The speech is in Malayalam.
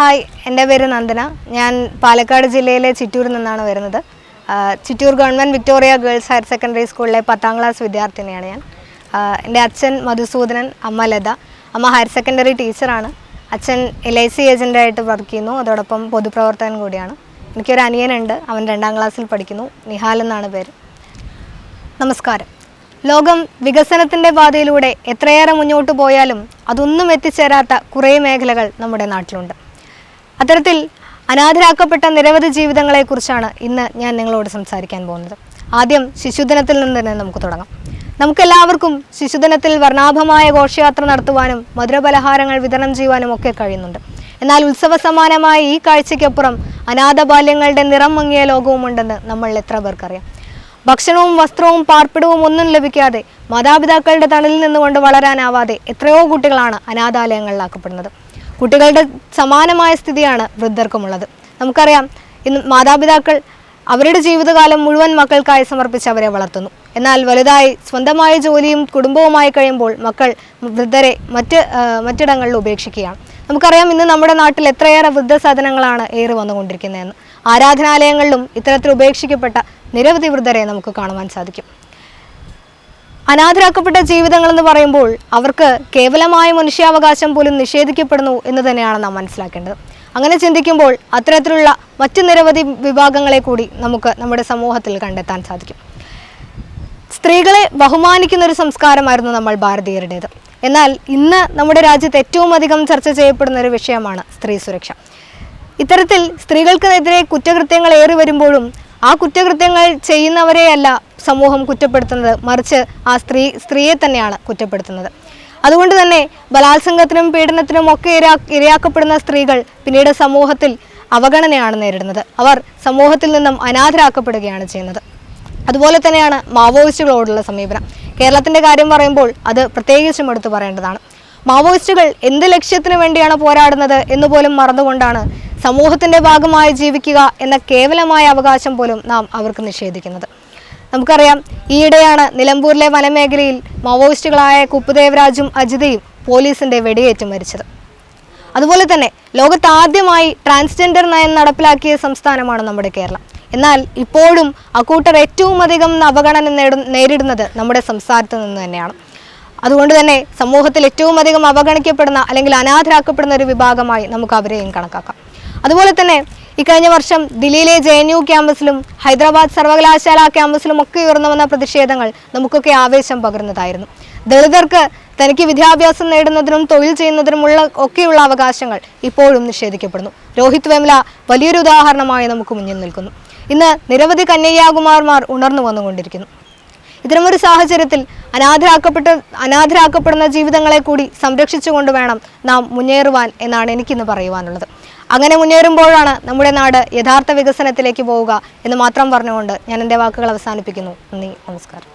ഹായ് എന്റെ പേര് നന്ദന. ഞാൻ പാലക്കാട് ജില്ലയിലെ ചിറ്റൂരിൽ നിന്നാണ് വരുന്നത്. Chittur government Victoria girls higher secondary സ്കൂളിലെ പത്താം ക്ലാസ് വിദ്യാർത്ഥിനിയാണ് ഞാൻ. എന്റെ അച്ഛൻ മധുസൂദനൻ അമ്മ ലത. അമ്മ ഹയർ സെക്കൻഡറി ടീച്ചറാണ്. അച്ഛൻ എൽ ഐ സി ഏജന്റായിട്ട് വർക്ക് ചെയ്യുന്നു. അതോടൊപ്പം പൊതുപ്രവർത്തകൻ കൂടിയാണ്. എനിക്കൊരു അനിയനുണ്ട്. അവൻ രണ്ടാം ക്ലാസ്സിൽ പഠിക്കുന്നു. നിഹാൽ എന്നാണ് പേര്. നമസ്കാരം. ലോകം വികസനത്തിന്റെ പാതയിലൂടെ എത്രയേറെ മുന്നോട്ട് പോയാലും അതൊന്നും എത്തിച്ചേരാത്ത കുറേ മേഖലകൾ നമ്മുടെ നാട്ടിലുണ്ട്. അത്തരത്തിൽ അനാഥരാക്കപ്പെട്ട നിരവധി ജീവിതങ്ങളെക്കുറിച്ചാണ് ഇന്ന് ഞാൻ നിങ്ങളോട് സംസാരിക്കാൻ പോകുന്നത്. ആദ്യം ശിശുദിനത്തിൽ നിന്ന് തന്നെ നമുക്ക് തുടങ്ങാം. നമുക്കെല്ലാവർക്കും ശിശുദിനത്തിൽ വർണാഭമായ ഘോഷയാത്ര നടത്തുവാനും മധുരപലഹാരങ്ങൾ വിതരണം ചെയ്യുവാനും ഒക്കെ കഴിയുന്നുണ്ട്. എന്നാൽ ഉത്സവ സമാനമായ ഈ കാഴ്ചയ്ക്കപ്പുറം അനാഥ ബാല്യങ്ങളുടെ നിറം മങ്ങിയ ലോകവുമുണ്ടെന്ന് നമ്മൾ എത്ര പേർക്കറിയാം. ഭക്ഷണവും വസ്ത്രവും പാർപ്പിടവും ഒന്നും ലഭിക്കാതെ മാതാപിതാക്കളുടെ തണലിൽ നിന്നുകൊണ്ട് വളരാനാവാതെ എത്രയോ കുട്ടികളാണ് അനാഥാലയങ്ങളിലാക്കപ്പെടുന്നത്. കുട്ടികളുടെ സമാനമായ സ്ഥിതിയാണ് വൃദ്ധർക്കുമുള്ളത്. നമുക്കറിയാം ഇന്ന് മാതാപിതാക്കൾ അവരുടെ ജീവിതകാലം മുഴുവൻ മക്കൾക്കായി സമർപ്പിച്ച് അവരെ വളർത്തുന്നു. എന്നാൽ വലുതായി സ്വന്തമായ ജോലിയും കുടുംബവുമായി കഴിയുമ്പോൾ മക്കൾ വൃദ്ധരെ മറ്റ് മറ്റിടങ്ങളിൽ ഉപേക്ഷിക്കുകയാണ്. നമുക്കറിയാം ഇന്ന് നമ്മുടെ നാട്ടിൽ എത്രയേറെ വൃദ്ധസദനങ്ങളാണ് ഏറി വന്നുകൊണ്ടിരിക്കുന്നതെന്ന്. ആരാധനാലയങ്ങളിലും ഇത്തരത്തിൽ ഉപേക്ഷിക്കപ്പെട്ട നിരവധി വൃദ്ധരെ നമുക്ക് കാണുവാൻ സാധിക്കും. അനാഥരാക്കപ്പെട്ട ജീവിതങ്ങൾ എന്ന് പറയുമ്പോൾ അവർക്ക് കേവലമായ മനുഷ്യാവകാശം പോലും നിഷേധിക്കപ്പെടുന്നു എന്ന് തന്നെയാണ് നാം മനസ്സിലാക്കേണ്ടത്. അങ്ങനെ ചിന്തിക്കുമ്പോൾ അത്തരത്തിലുള്ള മറ്റു നിരവധി വിഭാഗങ്ങളെ കൂടി നമുക്ക് നമ്മുടെ സമൂഹത്തിൽ കണ്ടെത്താൻ സാധിക്കും. സ്ത്രീകളെ ബഹുമാനിക്കുന്ന ഒരു സംസ്കാരമായിരുന്നു നമ്മൾ ഭാരതീയരുടേത്. എന്നാൽ ഇന്ന് നമ്മുടെ രാജ്യത്ത് ഏറ്റവും അധികം ചർച്ച ചെയ്യപ്പെടുന്ന ഒരു വിഷയമാണ് സ്ത്രീ സുരക്ഷ. ഇത്തരത്തിൽ സ്ത്രീകൾക്കെതിരെ കുറ്റകൃത്യങ്ങൾ ഏറി വരുമ്പോഴും ആ കുറ്റകൃത്യങ്ങൾ ചെയ്യുന്നവരെയല്ല സമൂഹം കുറ്റപ്പെടുത്തുന്നത് മറിച്ച് ആ സ്ത്രീ സ്ത്രീയെ തന്നെയാണ് കുറ്റപ്പെടുത്തുന്നത്. അതുകൊണ്ട് തന്നെ ബലാത്സംഗത്തിനും പീഡനത്തിനും ഒക്കെ ഇരാ ഇരയാക്കപ്പെടുന്ന സ്ത്രീകൾ പിന്നീട് സമൂഹത്തിൽ അവഗണനയാണ് നേരിടുന്നത്. അവർ സമൂഹത്തിൽ നിന്നും അനാഥരാക്കപ്പെടുകയാണ് ചെയ്യുന്നത്. അതുപോലെ തന്നെയാണ് മാവോയിസ്റ്റുകളോടുള്ള സമീപനം. കേരളത്തിന്റെ കാര്യം പറയുമ്പോൾ അത് പ്രത്യേകിച്ചും എടുത്തു പറയേണ്ടതാണ്. മാവോയിസ്റ്റുകൾ എന്ത് ലക്ഷ്യത്തിന് വേണ്ടിയാണ് പോരാടുന്നത് എന്ന് പോലും മറന്നുകൊണ്ടാണ് സമൂഹത്തിന്റെ ഭാഗമായി ജീവിക്കുക എന്ന കേവലമായ അവകാശം പോലും നാം അവർക്ക് നിഷേധിക്കുന്നത്. നമുക്കറിയാം ഈയിടെയാണ് നിലമ്പൂരിലെ വനമേഖലയിൽ മാവോയിസ്റ്റുകളായ കുപ്പുദേവരാജും അജിതയും പോലീസിന്റെ വെടിയേറ്റ് മരിച്ചത്. അതുപോലെ തന്നെ ലോകത്ത് ആദ്യമായി ട്രാൻസ്ജെൻഡർ നയം നടപ്പിലാക്കിയ സംസ്ഥാനമാണ് നമ്മുടെ കേരളം. എന്നാൽ ഇപ്പോഴും അക്കൂട്ടർ ഏറ്റവും അധികം അവഗണന നേരിടുന്നത് നമ്മുടെ സംസ്ഥാനത്ത് നിന്ന് തന്നെയാണ്. അതുകൊണ്ട് തന്നെ സമൂഹത്തിൽ ഏറ്റവും അധികം അവഗണിക്കപ്പെടുന്ന അല്ലെങ്കിൽ അനാഥരാക്കപ്പെടുന്ന ഒരു വിഭാഗമായി നമുക്ക് അവരെയും കണക്കാക്കാം. അതുപോലെ തന്നെ ഇക്കഴിഞ്ഞ വർഷം ദില്ലിയിലെ ജെ എൻ യു ക്യാമ്പസിലും ഹൈദരാബാദ് സർവകലാശാല ക്യാമ്പസിലും ഒക്കെ ഉയർന്നു വന്ന പ്രതിഷേധങ്ങൾ നമുക്കൊക്കെ ആവേശം പകർന്നതായിരുന്നു. ദളിതർക്ക് തനിക്ക് വിദ്യാഭ്യാസം നേടുന്നതിനും തൊഴിൽ ചെയ്യുന്നതിനുമുള്ള ഒക്കെയുള്ള അവകാശങ്ങൾ ഇപ്പോഴും നിഷേധിക്കപ്പെടുന്നു. രോഹിത് വെമല വലിയൊരു ഉദാഹരണമായി നമുക്ക് മുന്നിൽ നിൽക്കുന്നു. ഇന്ന് നിരവധി കന്യയാകുമാർമാർ ഉണർന്നു വന്നുകൊണ്ടിരിക്കുന്നു ഇത്തരമൊരു സാഹചര്യത്തിൽ അനാഥരാക്കപ്പെട്ട അനാഥരാക്കപ്പെടുന്ന ജീവിതങ്ങളെ കൂടി സംരക്ഷിച്ചുകൊണ്ട് വേണം നാം മുന്നേറുവാൻ എന്നാണ് എനിക്കിന്ന് പറയുവാനുള്ളത്. അങ്ങനെ മുന്നേറുമ്പോഴാണ് നമ്മുടെ നാട് യഥാർത്ഥ വികസനത്തിലേക്ക് പോവുക എന്ന് മാത്രം പറഞ്ഞുകൊണ്ട് ഞാൻ എന്റെ വാക്കുകൾ അവസാനിപ്പിക്കുന്നു. നന്ദി നമസ്കാരം.